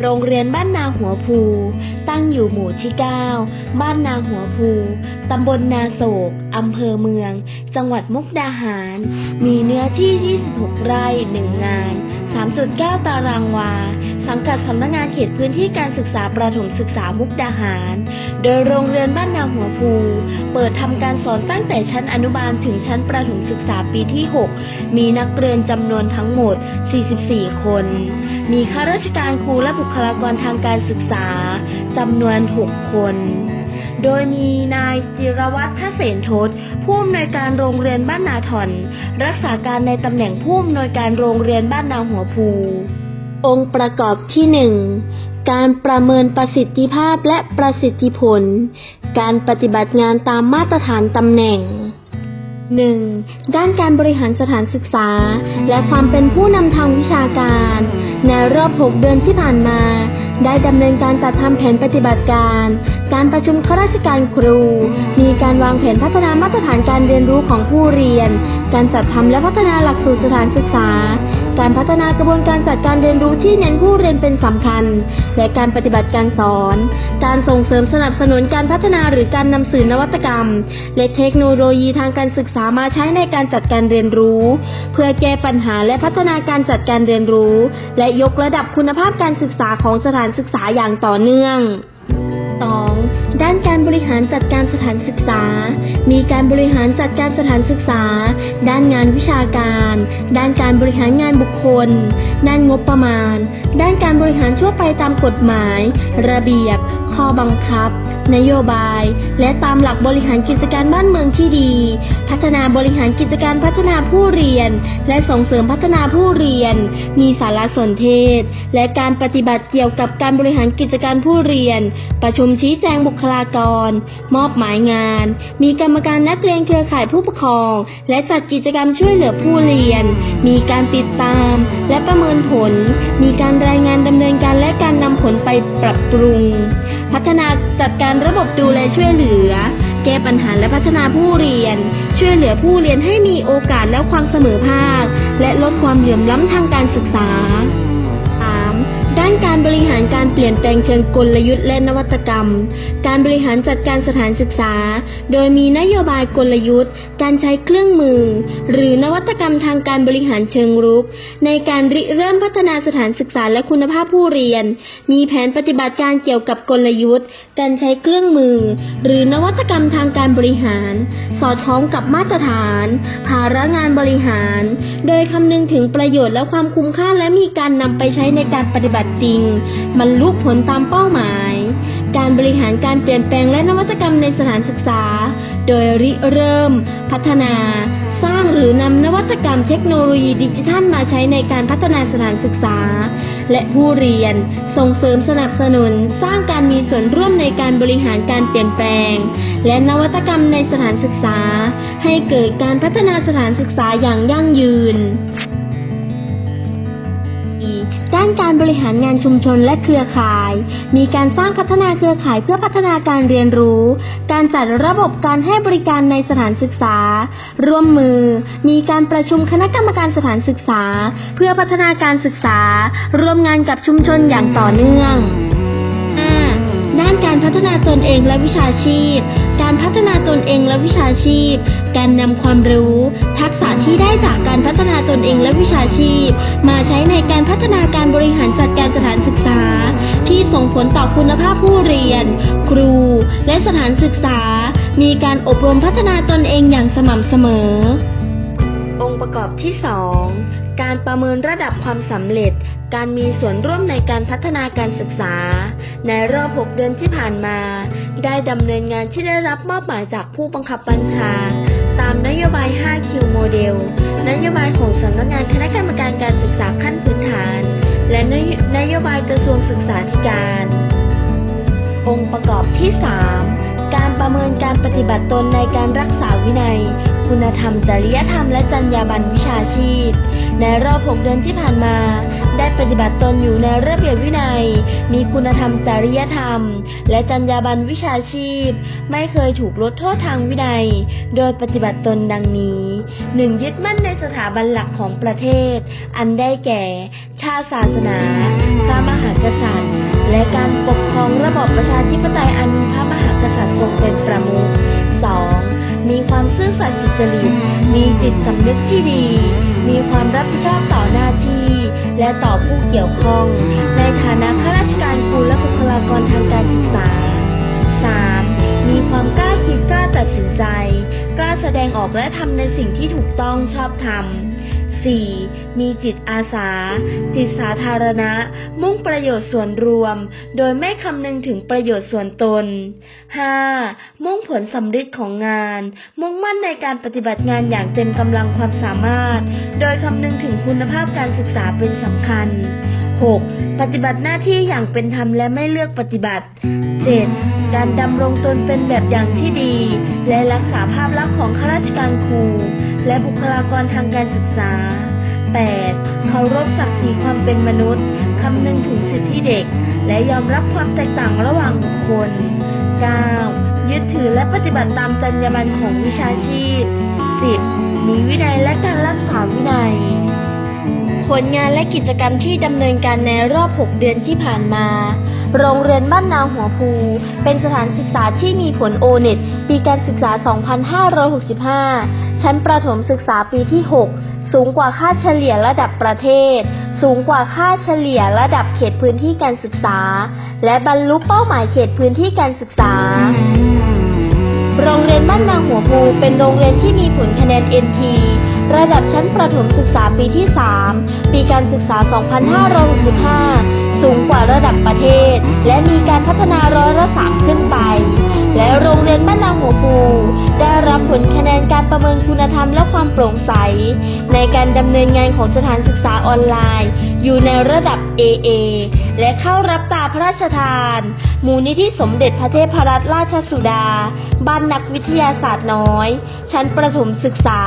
โรงเรียนบ้านนาหัวภู ตั้งอยู่หมู่ที่ 9 บ้านนาหัวภู ตำบลนาโศก อำเภอเมือง จังหวัดมุกดาหาร มีเนื้อที่ 26 ไร่ 1 งาน 3.9 ตารางวา สังกัดสำนักงานเขตพื้นที่การศึกษาประถมศึกษามุกดาหาร โดยโรงเรียนบ้านนาหัวภู เปิดทำการสอนตั้งแต่ชั้นอนุบาลถึงชั้นประถมศึกษาปีที่ 6 มีนักเรียนจำนวนทั้งหมด 44 คน มีข้าราชการครูและบุคลากรทางการศึกษาจำนวน 6 คนโดยมีนายจิรวัตรทเสนทศผู้อำนวยการโรงเรียนบ้านนาถอน รักษาการในตำแหน่งผู้อำนวยการโรงเรียนบ้านนาหัวภู องค์ประกอบที่ 1 การประเมินประสิทธิภาพและประสิทธิผล การปฏิบัติงานตามมาตรฐานตำแหน่ง 1. ด้านการบริหารสถานศึกษา และความเป็นผู้นำทางวิชาการ ในรอบ 6 เดือนที่ผ่านมา ได้ดำเนินการจัดทำแผนปฏิบัติการ การประชุมข้าราชการครู มีการวางแผนพัฒนามาตรฐานการเรียนรู้ของผู้เรียน การจัดทำและพัฒนาหลักสูตรสถานศึกษา การพัฒนากระบวนการจัดการเรียนรู้ที่เน้นผู้เรียนเป็นสำคัญ และการปฏิบัติการสอน การส่งเสริมสนับสนุนการพัฒนาหรือการนำสื่อนวัตกรรม และเทคโนโลยีทางการศึกษามาใช้ในการจัดการเรียนรู้ เพื่อแก้ปัญหาและพัฒนาการจัดการเรียนรู้ และยกระดับคุณภาพการศึกษาของสถานศึกษาอย่างต่อเนื่อง 2. ด้านการบริหารจัดการสถานศึกษา มีการบริหารจัดการสถานศึกษา ด้านงานวิชาการ ด้านการบริหารงานบุคคล ด้านงบประมาณ ด้านการบริหารทั่วไปตามกฎหมาย ระเบียบ ข้อบังคับ นโยบาย และตามหลักบริหารกิจการบ้านเมืองที่ดี พัฒนาบริหารกิจการพัฒนาผู้เรียน และส่งเสริมพัฒนาผู้เรียน มีสารสนเทศ และการปฏิบัติเกี่ยวกับการบริหารกิจการผู้เรียน ประชุมชี้แจงบุคลากร มอบหมายงาน มีกรรมการนักเรียนเครือข่ายผู้ปกครอง และจัดกิจกรรมช่วยเหลือผู้เรียน มีการติดตาม และประเมินผล มีการรายงานดำเนินการและการนำผลไปปรับปรุง พัฒนาจัดการระบบดูแลช่วยเหลือ แก้ปัญหาและพัฒนาผู้เรียน ช่วยเหลือผู้เรียนให้มีโอกาสและความเสมอภาค และลดความเหลื่อมล้ำทางการศึกษา ด้านการบริหารการเปลี่ยนแปลงเชิงกลยุทธ์และนวัตกรรม การบริหารจัดการสถานศึกษา โดยมีนโยบายกลยุทธ์ การใช้เครื่องมือ หรือนวัตกรรมทางการบริหารเชิงรุก ในการริเริ่มพัฒนาสถานศึกษาและคุณภาพผู้เรียน มีแผนปฏิบัติการเกี่ยวกับกลยุทธ์ การใช้เครื่องมือ หรือนวัตกรรมทางการบริหาร สอดคล้องกับมาตรฐาน ภาระงานบริหาร โดยคำนึงถึงประโยชน์และความคุ้มค่าและมีการนำไปใช้ในการปฏิบัติจริงบรรลุผลตามเป้าหมาย การบริหารการเปลี่ยนแปลงและนวัตกรรมในสถานศึกษา โดยริเริ่ม พัฒนา สร้างหรือนำนวัตกรรมเทคโนโลยีดิจิทัลมาใช้ในการพัฒนาสถานศึกษา และผู้เรียน ส่งเสริมสนับสนุน สร้างการมีส่วนร่วมในการบริหารการเปลี่ยนแปลง และนวัตกรรมในสถานศึกษา ให้เกิดการพัฒนาสถานศึกษาอย่างยั่งยืน ด้านการบริหารงานชุมชนและเครือข่าย มีการสร้างพัฒนาเครือข่ายเพื่อพัฒนาการเรียนรู้ การจัดระบบการให้บริการในสถานศึกษา ร่วมมือ มีการประชุมคณะกรรมการสถานศึกษา เพื่อพัฒนาการศึกษา ร่วมงานกับชุมชนอย่างต่อเนื่อง ด้านการพัฒนาตนเองและวิชาชีพ การพัฒนาตนเองและวิชาชีพ การนำความรู้ ทักษะที่ได้จากการพัฒนาตนเองและวิชาชีพ มาใช้ในการพัฒนาการบริหารจัดการสถานศึกษา ที่ส่งผลต่อคุณภาพผู้เรียน ครู และสถานศึกษา มีการอบรมพัฒนาตนเองอย่างสม่ำเสมอ องค์ประกอบที่ 2 การประเมินระดับความสำเร็จ การมีส่วนร่วมในการพัฒนาการศึกษา ในรอบ 6 เดือนที่ผ่านมา ได้ดำเนินงานที่ได้รับมอบหมายจากผู้บังคับบัญชา ตามนโยบาย 5Q โมเดล นโยบายของสำนักงานคณะกรรมการการศึกษาขั้นพื้นฐาน และนโยนโยบายกระทรวงศึกษาธิการ องค์ประกอบที่ 3 การประเมินการปฏิบัติตนในการรักษาวินัย คุณธรรมจริยธรรมและจรรยาบรรณวิชาชีพ ในรอบ6เดือนที่ผ่านมา ได้ปฏิบัติตนอยู่ในระเบียบวินัย มีคุณธรรมจริยธรรม และจรรยาบรรณวิชาชีพ ไม่เคยถูกลดโทษทางวินัย โดยปฏิบัติตนดังนี้ 1. ยึดมั่นในสถาบันหลักของประเทศ อันได้แก่ ชาติศาสนา พระมหากษัตริย์ และการปกครอบประชาธิปไตยอันมีพระมหากษัตริย์ทรงเป็นประมุข 2. มีความซื่อสัตย์สุจริต มีจิตสำนึกที่ดี และต่อผู้เกี่ยวข้อง ในฐานะข้าราชการครูและบุคลากรทางการศึกษา 3. มีความกล้าคิดกล้าตัดสินใจ กล้าแสดงออกและทำในสิ่งที่ถูกต้องชอบธรรม 4. มีจิตอาสา จิตสาธารณะ มุ่งประโยชน์ส่วนรวม โดยไม่คำนึงถึงประโยชน์ส่วนตน 5. มุ่งผลสำฤทธิ์ของงาน มุ่งมั่นในการปฏิบัติงานอย่างเต็มกำลังความสามารถ โดยคำนึงถึงคุณภาพการศึกษาเป็นสำคัญ 6. ปฏิบัติหน้าที่อย่างเป็นธรรมและไม่เลือกปฏิบัติ 7. การดำรงตนเป็นแบบอย่างที่ดี และรักษาภาพลักษณ์ของข้าราชการครู และบุคลากรทางการศึกษา 8. เคารพศักดิ์ศรีความเป็นมนุษย์ คำนึงถึงสิทธิเด็ก และยอมรับความแตกต่างระหว่างบุคคล 9. ยึดถือและปฏิบัติตามจรรยาบรรณของวิชาชีพ 10. มีวินัยและการรักษาวินัย ผลงานและกิจกรรมที่ดำเนินการในรอบ 6 เดือนที่ผ่านมา โรงเรียนบ้านนาหัวภู เป็นสถานศึกษาที่มีผลโอเน็ตปีการศึกษา 2565 ชั้นประถมศึกษาปีที่ 6 สูงกว่าค่าเฉลี่ยระดับประเทศ สูงกว่าค่าเฉลี่ยระดับเขตพื้นที่การศึกษา และบรรลุเป้าหมายเขตพื้นที่การศึกษาโรงเรียนบ้านนางหัวภูเป็นโรงเรียนที่มีผลคะแนน NT ระดับชั้นประถมศึกษาปีที่ 3 ปีการศึกษา 2565 สูงกว่าระดับประเทศ และมีการพัฒนาร้อยละ3ขึ้นไป และโรงเรียนบ้านนางหัวภูได้รับผลคะแนนการประเมินคุณธรรมและความโปร่งใส ในการดำเนินงานของสถานศึกษาออนไลน์ อยู่ในระดับ AA และเข้ารับตาพระราชทาน มูลนิธิสมเด็จพระเทพรัตนราชสุดา บ้านนักวิทยาศาสตร์น้อย ชั้นประถมศึกษา